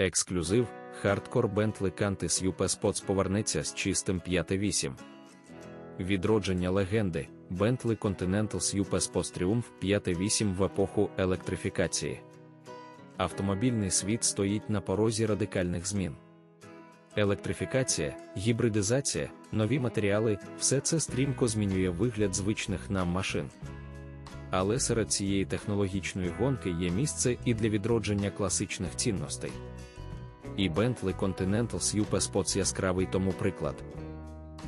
Ексклюзив хардкор Bentley Cantis UP Spots повернеться з чистим 5.8. Відродження легенди Bentley Continentals UP Spots Triumph 5.8 в епоху електрифікації. Автомобільний світ стоїть на порозі радикальних змін. Електрифікація, гібридизація, нові матеріали все це стрімко змінює вигляд звичних нам машин. Але серед цієї технологічної гонки є місце і для відродження класичних цінностей. І Bentley Continentals UP Spots яскравий тому приклад.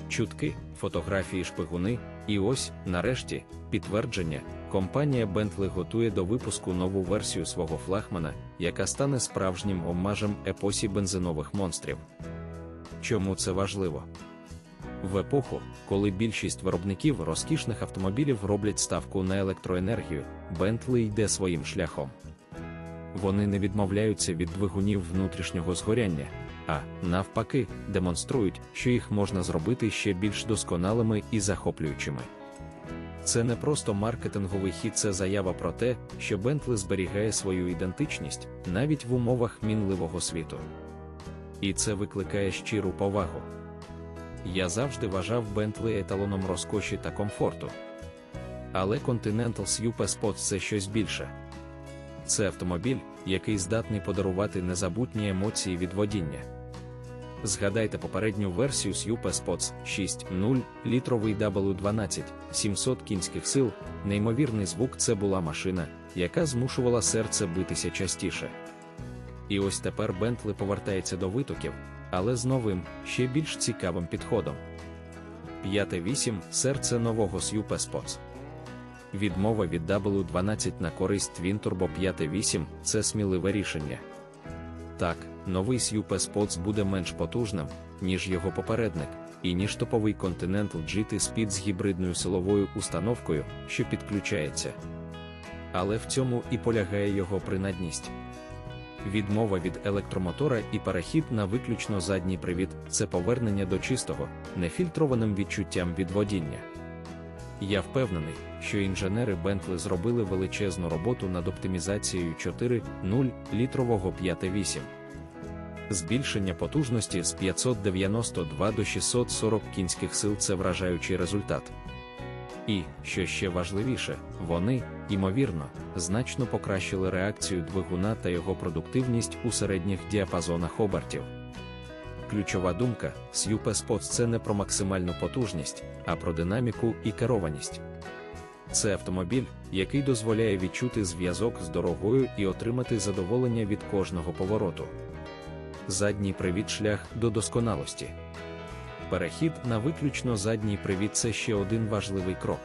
Чутки, фотографії шпигуни, і ось, нарешті, підтвердження, компанія Bentley готує до випуску нову версію свого флагмана, яка стане справжнім оммажем епосі бензинових монстрів. Чому це важливо? В епоху, коли більшість виробників розкішних автомобілів роблять ставку на електроенергію, Bentley йде своїм шляхом. Вони не відмовляються від двигунів внутрішнього згоряння, а навпаки, демонструють, що їх можна зробити ще більш досконалими і захоплюючими. Це не просто маркетинговий хід, це заява про те, що Bentley зберігає свою ідентичність навіть в умовах мінливого світу. І це викликає щиру повагу. Я завжди вважав Bentley еталоном розкоші та комфорту. Але Continental UP Sport це щось більше. Це автомобіль, який здатний подарувати незабутні емоції від водіння. Згадайте попередню версію з UP Spots 6.0 літровий W12 700 кінських сил, неймовірний звук це була машина, яка змушувала серце битися частіше. І ось тепер Bentley повертається до витоків, але з новим, ще більш цікавим підходом. 5.8 серце нового UP Spots. Відмова від W12 на користь Twin Turbo 5.8 це сміливе рішення. Так, новий SUP Spots буде менш потужним, ніж його попередник, і ніж топовий Continental GT Speed з гібридною силовою установкою, що підключається. Але в цьому і полягає його принадність. Відмова від електромотора і перехід на виключно задній привід це повернення до чистого, нефільтрованим відчуттям від водіння. Я впевнений, що інженери Bentley зробили величезну роботу над оптимізацією 4.0 літрового 5.8. Збільшення потужності з 592 до 640 кінських сил це вражаючий результат. І, що ще важливіше, вони, ймовірно, значно покращили реакцію двигуна та його продуктивність у середніх діапазонах обертів. Ключова думка SUP Spots це не про максимальну потужність, а про динаміку і керованість. Це автомобіль, який дозволяє відчути зв'язок з дорогою і отримати задоволення від кожного повороту. Задній привід шлях до досконалості. Перехід на виключно задній привід це ще один важливий крок.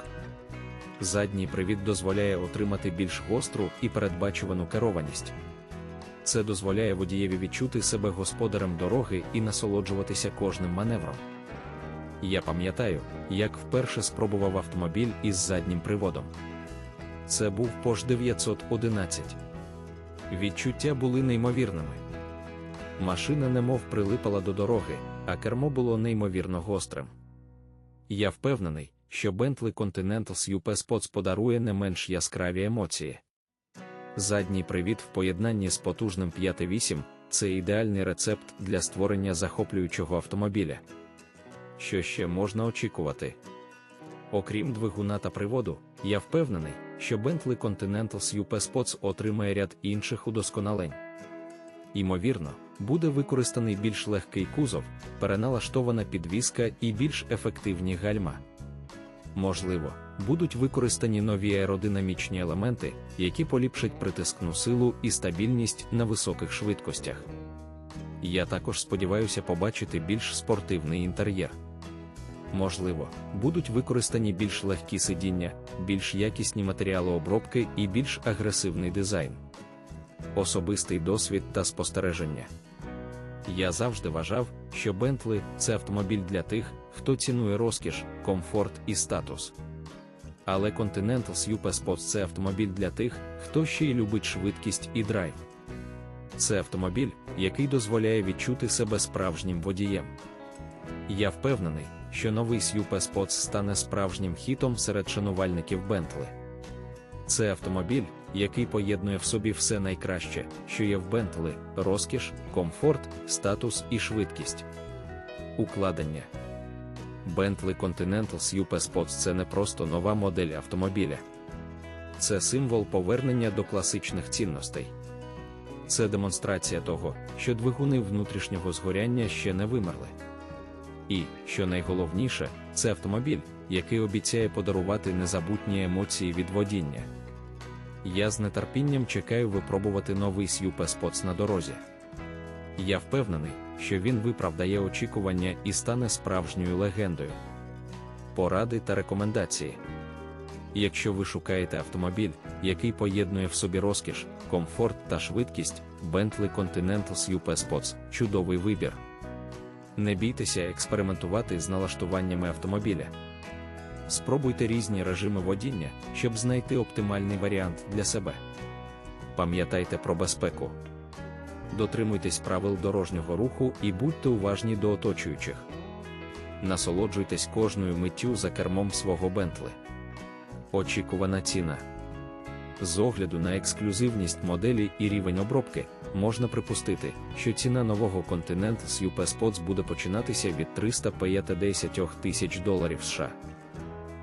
Задній привід дозволяє отримати більш гостру і передбачувану керованість. Це дозволяє водієві відчути себе господарем дороги і насолоджуватися кожним маневром. Я пам'ятаю, як вперше спробував автомобіль із заднім приводом. Це був Porsche 911. Відчуття були неймовірними. Машина немов прилипала до дороги, а кермо було неймовірно гострим. Я впевнений, що Bentley Continentals UP Spots подарує не менш яскраві емоції. Задній привід в поєднанні з потужним 5.8 це ідеальний рецепт для створення захоплюючого автомобіля. Що ще можна очікувати? Окрім двигуна та приводу, я впевнений, що Bentley Continentals UP Spots отримає ряд інших удосконалень. Ймовірно, буде використаний більш легкий кузов, переналаштована підвіска і більш ефективні гальма. Можливо, будуть використані нові аеродинамічні елементи, які поліпшать притискну силу і стабільність на високих швидкостях. Я також сподіваюся побачити більш спортивний інтер'єр. Можливо, будуть використані більш легкі сидіння, більш якісні матеріали обробки і більш агресивний дизайн. Особистий досвід та спостереження. Я завжди вважав, що Bentley – це автомобіль для тих, хто цінує розкіш, комфорт і статус. Але Continentals UP Spots – це автомобіль для тих, хто ще й любить швидкість і драйв. Це автомобіль, який дозволяє відчути себе справжнім водієм. Я впевнений, що новий SUP Spots стане справжнім хітом серед шанувальників Bentley. Це автомобіль, який поєднує в собі все найкраще, що є в Bentley – розкіш, комфорт, статус і швидкість. Укладення Bentley Continental UP Sports – це не просто нова модель автомобіля. Це символ повернення до класичних цінностей. Це демонстрація того, що двигуни внутрішнього згоряння ще не вимерли. І, що найголовніше, це автомобіль, який обіцяє подарувати незабутні емоції від водіння. Я з нетерпінням чекаю випробувати новий Super Spots на дорозі. Я впевнений, що він виправдає очікування і стане справжньою легендою. Поради та рекомендації. Якщо ви шукаєте автомобіль, який поєднує в собі розкіш, комфорт та швидкість, Bentley Continental UP Spots – чудовий вибір. Не бійтеся експериментувати з налаштуваннями автомобіля. Спробуйте різні режими водіння, щоб знайти оптимальний варіант для себе. Пам'ятайте про безпеку. Дотримуйтесь правил дорожнього руху і будьте уважні до оточуючих. Насолоджуйтесь кожною миттю за кермом свого Бентли. Очікувана ціна. З огляду на ексклюзивність моделі і рівень обробки, можна припустити, що ціна нового Continental UP Spots буде починатися від 350 тисяч доларів США.